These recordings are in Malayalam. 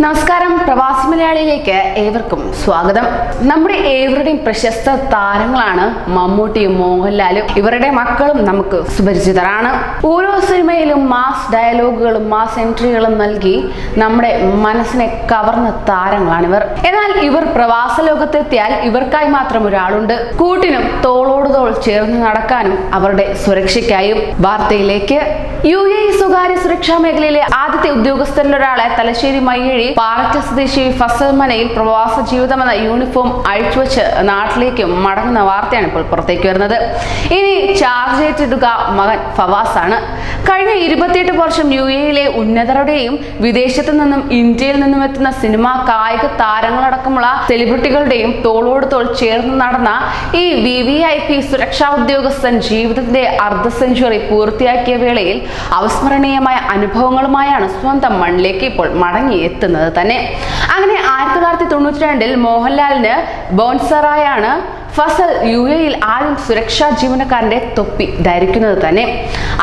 നമസ്കാരം പ്രവാസി മലയാളിയിലേക്ക് ഏവർക്കും സ്വാഗതം. നമ്മുടെ ഏവരുടെയും പ്രശസ്ത താരങ്ങളാണ് മമ്മൂട്ടിയും മോഹൻലാലും. ഇവരുടെ മക്കളും നമുക്ക് സുപരിചിതരാണ്. ഓരോ സിനിമയിലും മാസ് ഡയലോഗുകളും മാസ് എൻട്രികളും നൽകി നമ്മുടെ മനസ്സിനെ കവർന്ന താരങ്ങളാണ് ഇവർ എന്നാൽ ഇവർ പ്രവാസ ലോകത്തെത്തിയാൽ ഇവർക്കായി മാത്രം ഒരാളുണ്ട്. കൂട്ടിനും തോളോട് തോൾ ചേർന്ന് നടക്കാനും അവരുടെ സുരക്ഷയ്ക്കായും. വാർത്തയിലേക്ക്. യു എ സ്വകാര്യ സുരക്ഷാ മേഖലയിലെ ആദ്യത്തെ ഉദ്യോഗസ്ഥരിലൊരാളെ തലശ്ശേരി മയ്യഴി പാറച്ച സ്വദേശി ഫസൽ മനയിൽ പ്രവാസ ജീവിതമെന്ന യൂണിഫോം അഴിച്ചുവെച്ച് നാട്ടിലേക്ക് മടങ്ങുന്ന വാർത്തയാണ് ഇപ്പോൾ പുറത്തേക്ക് വരുന്നത്. ഇനി ചാർജ് ഏറ്റെടുക്കുക മകൻ ആണ് കഴിഞ്ഞ ഇരുപത്തിയെട്ട് വർഷം യു എയിലെ ഉന്നതരുടെയും വിദേശത്തു നിന്നും ഇന്ത്യയിൽ നിന്നും എത്തുന്ന സിനിമ കായിക താരങ്ങളടക്കമുള്ള സെലിബ്രിറ്റികളുടെയും തോളോട് തോൾ ചേർന്ന് നടന്ന ഈ വി വി ഐ പി സുരക്ഷാ ഉദ്യോഗസ്ഥൻ ജീവിതത്തിന്റെ അർദ്ധ സെഞ്ചുറി പൂർത്തിയാക്കിയ വേളയിൽ അവസ്മരണീയമായ അനുഭവങ്ങളുമായാണ് സ്വന്തം മണ്ണിലേക്ക് ഇപ്പോൾ മടങ്ങിയെത്തുന്നത് തന്നെ. അങ്ങനെ ആയിരത്തി തൊള്ളായിരത്തി തൊണ്ണൂറ്റി രണ്ടിൽ മോഹൻലാലിന് ബോൺസറായാണ് ഫസൽ യു എയിൽ ആദ്യം സുരക്ഷാ ജീവനക്കാരന്റെ തൊപ്പി ധരിക്കുന്നത് തന്നെ.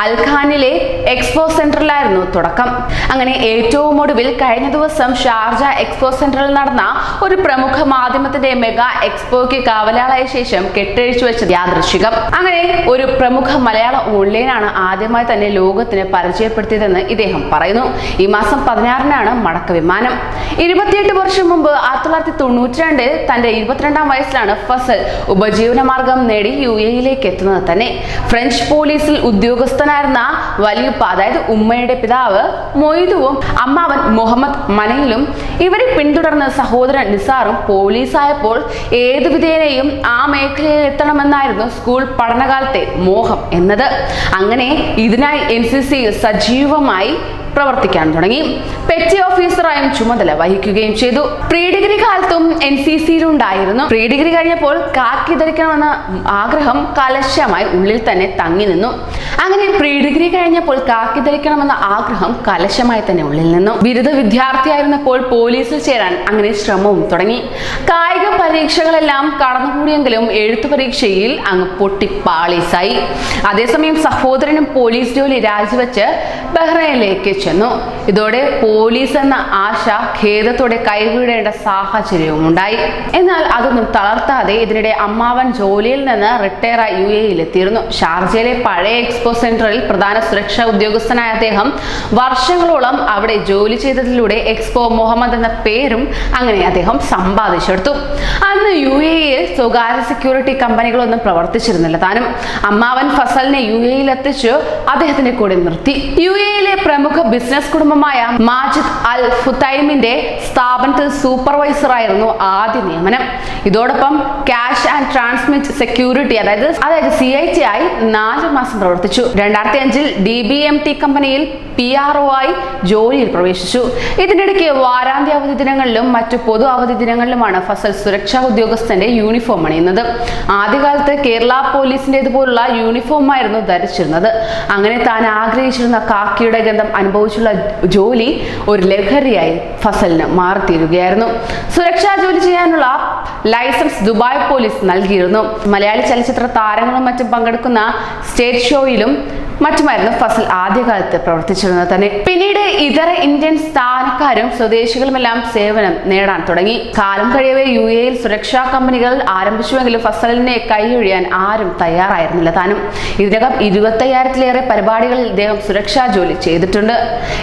അൽഖാനിലെ എക്സ്പോ സെന്ററിലായിരുന്നു തുടക്കം. അങ്ങനെ ഏറ്റവും ഒടുവിൽ കഴിഞ്ഞ ദിവസം ഷാർജ എക്സ്പോ സെന്ററിൽ നടന്ന ഒരു പ്രമുഖ മാധ്യമത്തിന്റെ മെഗാ എക്സ്പോയ്ക്ക് കാവലാളായ ശേഷം കെട്ടഴിച്ചു വെച്ചത് യാദൃശികം അങ്ങനെ ഒരു പ്രമുഖ മലയാള ഓൺലൈനാണ് ആദ്യമായി തന്നെ ലോകത്തിന് പരിചയപ്പെടുത്തിയതെന്ന് ഇദ്ദേഹം പറയുന്നു. ഈ മാസം പതിനാറിനാണ് മടക്ക വിമാനം. ഇരുപത്തിയെട്ട് വർഷം മുമ്പ് ആയിരത്തി തൊള്ളായിരത്തി തൊണ്ണൂറ്റി രണ്ടിൽ തന്റെ ഇരുപത്തിരണ്ടാം വയസ്സിലാണ് ഫസൽ ഉപജീവന മാർഗം നേടി യു എയിലേക്ക് എത്തുന്നത് തന്നെ. ഫ്രഞ്ച് പോലീസിൽ ഉദ്യോഗസ്ഥനായിരുന്ന വലിയപ്പ അതായത് ഉമ്മയുടെ പിതാവ് മൊയ്തുവും അമ്മാവൻ മുഹമ്മദ് മനയിലും ഇവരെ പിന്തുടർന്ന് സഹോദരൻ നിസാറും പോലീസായപ്പോൾ ഏത് വിധേനയും ആ മേഖലയിൽ എത്തണമെന്നായിരുന്നു സ്കൂൾ പഠനകാലത്തെ മോഹം എന്നത്. അങ്ങനെ ഇതിനായി എൻ സി സി സജീവമായി പ്രവർത്തിക്കാൻ തുടങ്ങി. പെറ്റി ഓഫീസറായും ചുമതല വഹിക്കുകയും ചെയ്തു. പ്രീ ഡിഗ്രി കാലത്തും എൻ സി സിയിലുണ്ടായിരുന്നു പ്രീ ഡിഗ്രി കഴിഞ്ഞപ്പോൾ കാക്കി ധരിക്കണമെന്ന ആഗ്രഹം കലശമായി ഉള്ളിൽ തന്നെ തങ്ങി നിന്നു. അങ്ങനെ പ്രീ ഡിഗ്രി കഴിഞ്ഞപ്പോൾ കാക്കി ധരിക്കണമെന്ന ആഗ്രഹം കലശമായി തന്നെ ഉള്ളിൽ നിന്നു. ബിരുദ വിദ്യാർത്ഥിയായിരുന്നപ്പോൾ പോലീസിൽ ചേരാൻ അങ്ങനെ ശ്രമവും തുടങ്ങി. കായിക പരീക്ഷകളെല്ലാം കടന്നുകൂടിയെങ്കിലും എഴുത്തു പരീക്ഷയിൽ അങ്ങ് പൊട്ടി പാളീസായി അതേസമയം സഹോദരനും പോലീസ് ജോലി രാജിവെച്ച് ബഹ്റൈനിലേക്ക് ചെന്നു. ഇതോടെ പോലീസ് എന്ന ആശ ഖേദത്തോടെ കൈവിടേണ്ട സാഹചര്യവും ഉണ്ടായി എന്നാൽ അതൊന്നും തളർത്താതെ ഇതിനിടെ അമ്മാവൻ ജോലിയിൽ നിന്ന് റിട്ടയർ യു യു എയിലെത്തിയിരുന്നു ഷാർജയിലെ പഴയ എക്സ്പോ സെന്ററിൽ പ്രധാന സുരക്ഷാ ഉദ്യോഗസ്ഥനായ അദ്ദേഹം വർഷങ്ങളോളം അവിടെ ജോലി ചെയ്തതിലൂടെ എക്സ്പോ മുഹമ്മദ് എന്ന പേരും അങ്ങനെ അദ്ദേഹം സമ്പാദിച്ചെടുത്തു. അന്ന് യു എയിൽ സ്വകാര്യ സെക്യൂരിറ്റി കമ്പനികളൊന്നും പ്രവർത്തിച്ചിരുന്നില്ല താനും. അമ്മാവൻ ഫസലിനെ യു എയിൽ എത്തിച്ചു അദ്ദേഹത്തിന്റെ കൂടെ നിർത്തി. യു എയിലെ പ്രമുഖ ബിസിനസ് കുടുംബമായ മാജിദ് അൽ ഫുത്തൈമിന്റെ സ്ഥാപനത്തിൽ സൂപ്പർവൈസറായിരുന്നു ആദ്യ നിയമനം. ഇതോടൊപ്പം ക്യാഷ് ആൻഡ് ട്രാൻസ്മിറ്റ് സെക്യൂരിറ്റി അതായത് അതായത് സി ഐ ടി ആയി നാല് മാസം പ്രവർത്തിച്ചു. രണ്ടായിരത്തി അഞ്ചിൽ ഡി ബി എം ടി കമ്പനിയിൽ പി ആർ ഒ ആയി ജോലിയിൽ പ്രവേശിച്ചു. ഇതിനിടയ്ക്ക് വാരാന്ത്യ അവധി ദിനങ്ങളിലും മറ്റു പൊതു അവധി ദിനങ്ങളിലുമാണ് ഫസൽ സുരക്ഷാ ഉദ്യോഗസ്ഥന്റെ യൂണിഫോം അണിയുന്നത്. ആദ്യകാലത്ത് കേരള പോലീസിന്റെ ഇതുപോലുള്ള യൂണിഫോമായിരുന്നു ധരിച്ചിരുന്നത്. അങ്ങനെ താൻ ആഗ്രഹിച്ചിരുന്ന കാക്കിയുടെ ഗന്ധം അനുഭവിച്ചുള്ള ജോലി ഒരു ലഹരിയായി ഫസലിന് മാറിത്തീരുകയായിരുന്നു. സുരക്ഷാ ജോലി ചെയ്യാനുള്ള ലൈസൻസ് ദുബായ് പോലീസ് നൽകിയിരുന്നു. മലയാളി ചലച്ചിത്ര താരങ്ങളും മറ്റും പങ്കെടുക്കുന്ന സ്റ്റേറ്റ് ഷോയിലും മറ്റുമായിരുന്നു ഫസൽ ആദ്യകാലത്ത് പ്രവർത്തിച്ചിരുന്നത് തന്നെ. പിന്നീട് ഇതര ഇന്ത്യൻ സ്ഥാനക്കാരും സ്വദേശികളുമെല്ലാം സേവനം നേടാൻ തുടങ്ങി. കാലം കഴിയവേ യു എയിൽ സുരക്ഷാ കമ്പനികൾ ആരംഭിച്ചുവെങ്കിലും ഫസലിനെ കൈയൊഴിയാൻ ആരും തയ്യാറായിരുന്നില്ല താനും. ഇതിനകം ഇരുപത്തയ്യായിരത്തിലേറെ പരിപാടികളിൽ ഇദ്ദേഹം സുരക്ഷാ ജോലി ചെയ്തിട്ടുണ്ട്.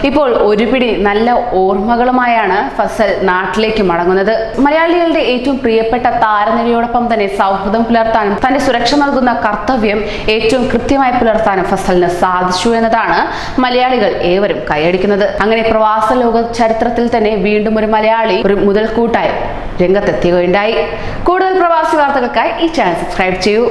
ഇപ്പോൾ ഒരു പിടി നല്ല ഓർമ്മകളുമായാണ് ഫസൽ നാട്ടിലേക്ക് മടങ്ങുന്നത്. മലയാളികളുടെ ഏറ്റവും പ്രിയപ്പെട്ട താരനിരയോടൊപ്പം തന്നെ സൗഹൃദം പുലർത്താനും തന്റെ സുരക്ഷ നൽകുന്ന കർത്തവ്യം ഏറ്റവും കൃത്യമായി പുലർത്താനും ഫസലിന് സാധിച്ചു എന്നതാണ് മലയാളികൾ ഏവരും കൈയടിക്കുന്നത്. അങ്ങനെ പ്രവാസ ലോക ചരിത്രത്തിൽ തന്നെ വീണ്ടും ഒരു മലയാളി ഒരു മുതൽക്കൂട്ടായി രംഗത്തെത്തുകയുണ്ടായി കൂടുതൽ പ്രവാസി വാർത്തകൾക്കായി ഈ ചാനൽ സബ്സ്ക്രൈബ് ചെയ്യൂ.